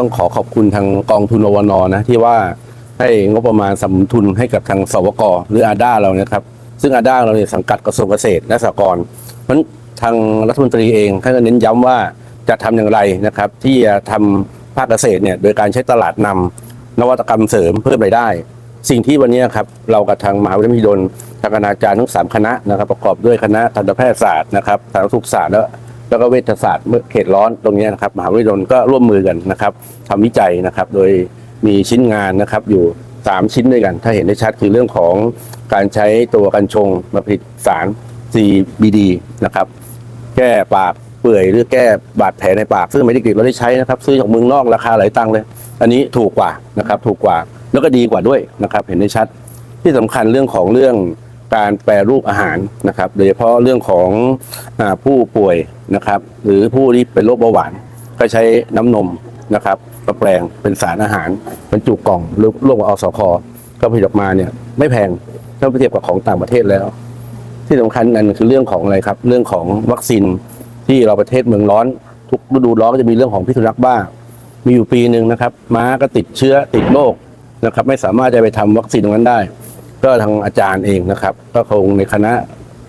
ต้องขอขอบคุณทางกองทุนอวนนะที่ว่าให้งบประมาณสำนุนทุนให้กับทางสวกหรืออาด้าเรานะครับ ซึ่งอาด้าเราเนี่ยสังกัดกระทรวงเกษตรและสหกรณ์เพราะฉะนั้นทางรัฐมนตรีเองท่านก็เน้นย้ำว่าจะทำอย่างไรนะครับ ที่จะทำภาคเกษตรเนี่ยโดยการใช้ตลาดนำนวัตกรรมเสริมเพิ่มรายได้ สิ่งที่วันนี้ครับเรากับทางมหาวิทยาลัยมหิดลทางคณาจารย์ทั้งสามคณะนะครับ ประกอบด้วยคณะทันตแพทยศาสตร์นะครับสาธารณสุขศาสตร์แล้ว แล้วก็เวชศาสตร์เมื่อเขตร้อนตรงนี้นะครับมหาวิทยาลัยก็ร่วมมือกันนะครับทำวิจัยนะครับ โดยมีชิ้นงานนะครับอยู่ 3 ชิ้นด้วยกัน ถ้าเห็นได้ชัดคือเรื่องของการใช้ตัวกัญชงมาผลิตสาร CBD นะครับ แก้ปากเปื่อยหรือแก้บาดแผลในปาก ซึ่งไม่ได้เด็กเราได้ใช้นะครับ ซื้อจากเมืองนอกราคาหลายตังค์เลย อันนี้ถูกกว่านะครับถูกกว่าแล้วก็ดีกว่าด้วยนะครับ เห็นได้ชัดที่สำคัญเรื่องของเรื่อง การแปรรูปอาหารนะครับ โดยเฉพาะเรื่องของอผู้ป่วยนะครับ หรือผู้ที่เป็นโรคเบาหวาน ก็ใช้น้ำนมนะครับมาแปลงเป็นสารอาหารบรรจุกกล่องหรือร่วมกับอสคก็ผลิตออกมาเนี่ยไม่แพงถ้าไปเทียบกับของต่างประเทศแล้ว ที่สำคัญนั่นคือเรื่องของอะไรครับ เรื่องของวัคซีนที่เราประเทศเมืองร้อน ทุกฤดูร้อนก็จะมีเรื่องของพิษสุนัขบ้า มีอยู่ปีหนึ่งนะครับ ม้าก็ติดเชื้อติดโรคนะครับ ไม่สามารถจะไปทำวัคซีนตรงนั้นได้ ก็ทางอาจารย์เองนะครับ ก็คงในคณะ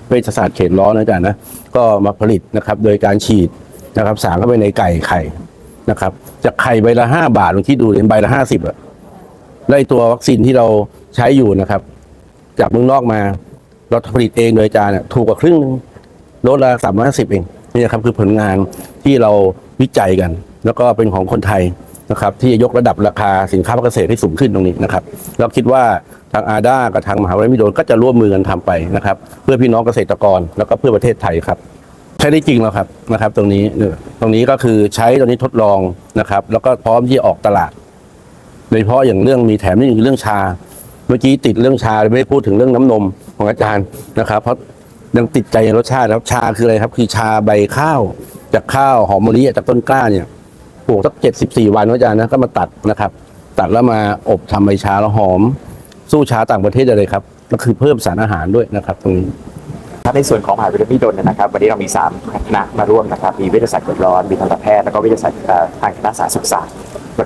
เวชศาสตร์เขตร้อนนะอาจารย์นะก็มาผลิตนะครับโดยการฉีดนะครับสารเข้าไปในไก่ไข่นะครับจากไข่ใบละห้าบาทลองคิดดูเป็นใบละห้าสิบอะแล้วไอ้ตัววัคซีนที่เราใช้อยู่นะครับ จากเมืองนอกมาเราผลิตเองโดยอาจารย์เนี่ยถูกกว่าครึ่งหนึงโดละสามร้อยสิบเองนี่นะครับคือผลงานที่เราวิจัยกัน แล้วก็เป็นของคนไทยนะครับ ที่จะยกระดับราคาสินค้าเกษตรให้สูงขึ้นตรงนี้นะครับ เราคิดว่าทางอาด้ากับทางมหาวิทยาลัยมิโดนก็จะร่วมมือกันทำไปนะครับ เพื่อพี่น้องเกษตรกรแล้วก็เพื่อประเทศไทยครับ ใช้ได้จริงแล้วครับนะครับ ตรงนี้ตรงนี้ก็คือใช้ตรงนี้ทดลองนะครับ แล้วก็พร้อมที่จะออกตลาด โดยเฉพาะอย่างเรื่องมีแถมนี่คือเรื่องชา เมื่อกี้ติดเรื่องชาไม่ได้พูดถึงเรื่องน้ำนมของอาจารย์นะครับ เพราะยังติดใจรสชาติครับชาคืออะไรครับ คือชาใบข้าวจากข้าวหอมมะลิจากต้นกล้าเนี่ยปลูกสักเจ็ดสิบสี่วันนะอาจารย์นะก็มาตัดนะครับ ตัดแล้วมาอบทำใบชาแล้วหอม สู้ชาต่างประเทศเลยครับก็คือเพิ่มสารอาหารด้วยนะครับ ตรงนี้ในส่วนของมหาวิทยาลัยมิดลนนะครับ วันนี้เรามี3คณะมาร่วมนะครับ มีวิทยาศาสตร์เกิดร้อน มีทันตแพทย์ แล้วก็วิทยาศาสตร์ทางคณะสาธารณสุขศาสตร์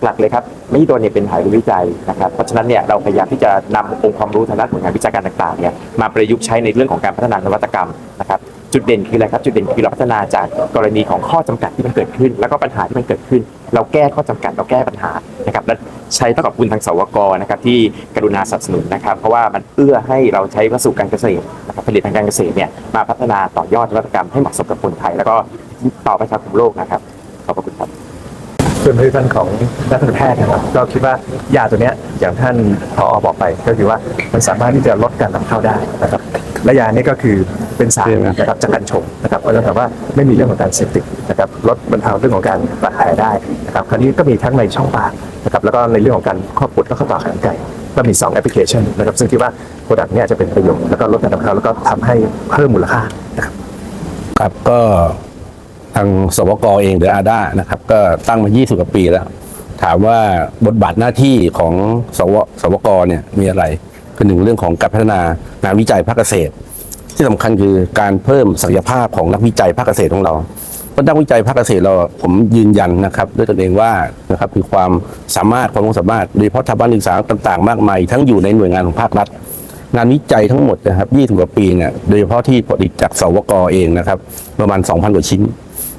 หลักๆเลยครับมหิดลเนี่ยเป็นมหาวิทยาลัยวิจัยนะครับ เพราะฉะนั้นเนี่ยเราพยายามที่จะนำองค์ความรู้ทางด้านผลงานวิจัยการต่างๆเนี่ยมาประยุกต์ใช้ในเรื่องของการพัฒนานวัตกรรมนะครับ จุดเด่นคืออะไรครับ จุดเด่นคือเราพัฒนาจากกรณีของข้อจำกัดที่มันเกิดขึ้น แล้วก็ปัญหาที่มันเกิดขึ้น เราแก้ข้อจำกัดเราแก้ปัญหานะครับและใช้เท่ากับคุณทางสวกนะครับที่กรุณาสนับสนุนนะครับ เพราะว่ามันเอื้อให้เราใช้วัสดุการเกษตรนะครับผลิตทางการเกษตรเนี่ยมาพัฒนาต่อยอดนวัตกรรมให้เหมาะสมกับคนไทย แล้วก็ต่อไปครับโลกนะครับขอบพระคุณครับส่วนผลิตภัณฑ์ของนักทันตแพทย์นะครับก็คิดว่ายาตัวเนี้ยอย่างท่านพอบอกไป ก็คือว่ามันสามารถที่จะลดการนำเข้าได้นะครับและยานี้ก็คือ เป็นสารนะครับจากการชงนะครับเพราะฉะนั้นถามว่าไม่มีเรื่องของการเสพติดนะครับลดบรรเทาเรื่องของการบาดแผลได้นะครับคราวนี้ก็มีทั้งในช่องปากนะครับแล้วก็ในเรื่องของการครอบปวดและข้อต่อขานไก่ก็มี 2 แอปพลิเคชันนะครับซึ่งคิดว่าโปรดักต์เนี้ยจะเป็นประโยชน์แล้วก็ลดการนำเข้าแล้วก็ทำให้เพิ่มมูลค่านะครับครับก็ทางสวกเองหรืออาด้านะครับก็ตั้งมา 20 กว่าปีแล้ว ถามว่าบทบาทหน้าที่ของสวสวกเนี่ยมีอะไรคือหนึ่งเรื่องของการพัฒนางานวิจัยภาคเกษตร ที่สำคัญคือการเพิ่มศักยภาพของนักวิจัยภาคเกษตรของเราเพราะนักวิจัยภาคเกษตรเราผมยืนยันนะครับ ด้วยตนเองว่านะครับคือความสามารถความรู้สามารถโดยเฉพาะทางบ้านศึกษาต่างๆ มากมายทั้งอยู่ในหน่วยงานของภาครัฐ งานวิจัยทั้งหมดนะครับ20กว่าปีเนี่ยโดยเฉพาะที่ผลิตจากสวกเองนะครับ ประมาณ 2,000 กว่าชิ้น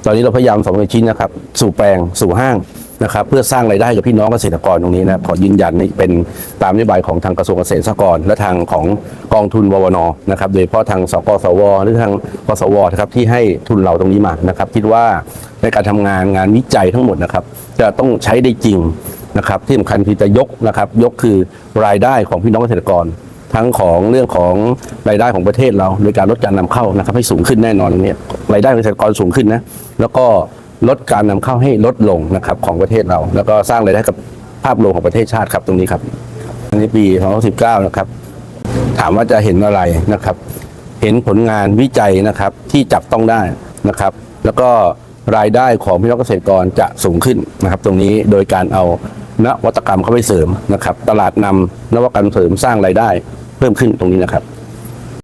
ตอนนี้เราพยายาม2,000กว่าชิ้นนะครับสู่แปลงสู่ห้าง นะครับเพื่อสร้างรายได้กับพี่น้องเกษตรกรตรงนี้นะขอยืนยันนี่เป็นตามนโยบายของทางกระทรวงเกษตรสหกรณ์และทางของกองทุนววนนะครับโดยเฉพาะทางสกสวหรือทางกสวนะครับที่ให้ทุนเราตรงนี้มานะครับคิดว่าในการทำงานงานวิจัยทั้งหมดนะครับจะต้องใช้ได้จริงนะครับที่สำคัญคือจะยกนะครับยกคือรายได้ของพี่น้องเกษตรกรทั้งของเรื่องของรายได้ของประเทศเราโดยการลดการนำเข้านะครับให้สูงขึ้นแน่นอนเนี่ยรายได้เกษตรกรสูงขึ้นนะแล้วก็ ลดการนำเข้าให้ลดลงนะครับของประเทศเรา แล้วก็สร้างรายได้กับภาพรวมของประเทศชาติครับตรงนี้ครับอันปี 2019 นะครับ ถามว่าจะเห็นอะไรนะครับ เห็นผลงานวิจัยนะครับที่จับต้องได้นะครับ แล้วก็รายได้ของพี่น้องเกษตรกรจะสูงขึ้นนะครับ ตรงนี้โดยการเอานวัตกรรมเข้าไปเสริมนะครับ ตลาดนำนวัตกรรมเสริมสร้างรายได้เพิ่มขึ้นตรงนี้นะครับ